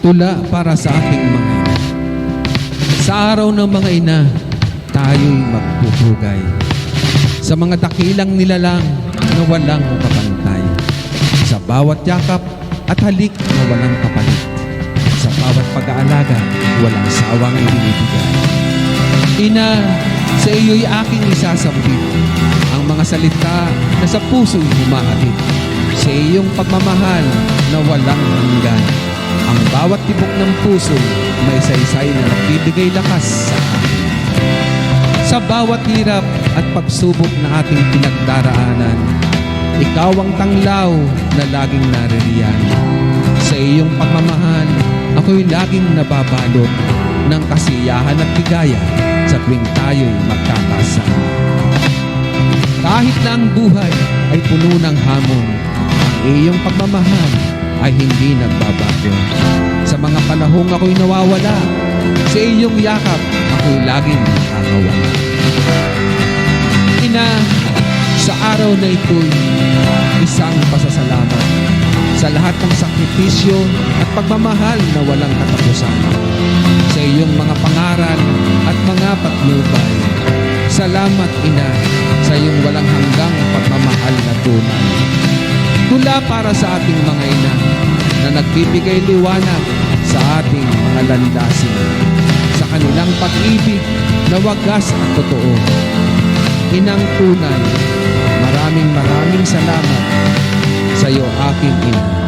Tula para sa ating mga ina. Sa araw ng mga ina, tayo'y magpupugay. Sa mga dakilang nilalang na walang kapantay. Sa bawat yakap at halik na walang kapalit. Sa bawat pag-aalaga, walang sawang ibinibigay. Ina, sa iyo'y aking isasambit ang mga salita na sa puso'y humahatid. Sa iyong pagmamahal na walang hanggan. Ang bawat tibok ng puso may saysay na nagbibigay lakas sa. Sa bawat hirap at pagsubok na ating pinagdaraanan, ikaw ang tanglaw na laging naririyan. Sa iyong pagmamahal, ako'y laging nababalot ng kasiyahan at ligaya sa tuwing tayo'y magkakasama. Kahit na ang buhay ay puno ng hamon, ang iyong pagmamahal ay hindi nagbabago. Sa mga panahong ako'y nawawala, sa iyong yakap ako'y laging nakakawala. Ina, sa araw na ito'y isang pasasalamat sa lahat ng sakripisyo at pagmamahal na walang katapusan. Sa iyong mga pangaral at mga patnubay. Salamat, Ina, sa iyong walang hanggang pagmamahal na tunay. Tula para sa ating mga ina na nagbibigay liwanag sa ating mga landasin. Sa kanilang pag-ibig na wagas at totoo. Inang tunay, maraming maraming salamat sa iyo aking ina.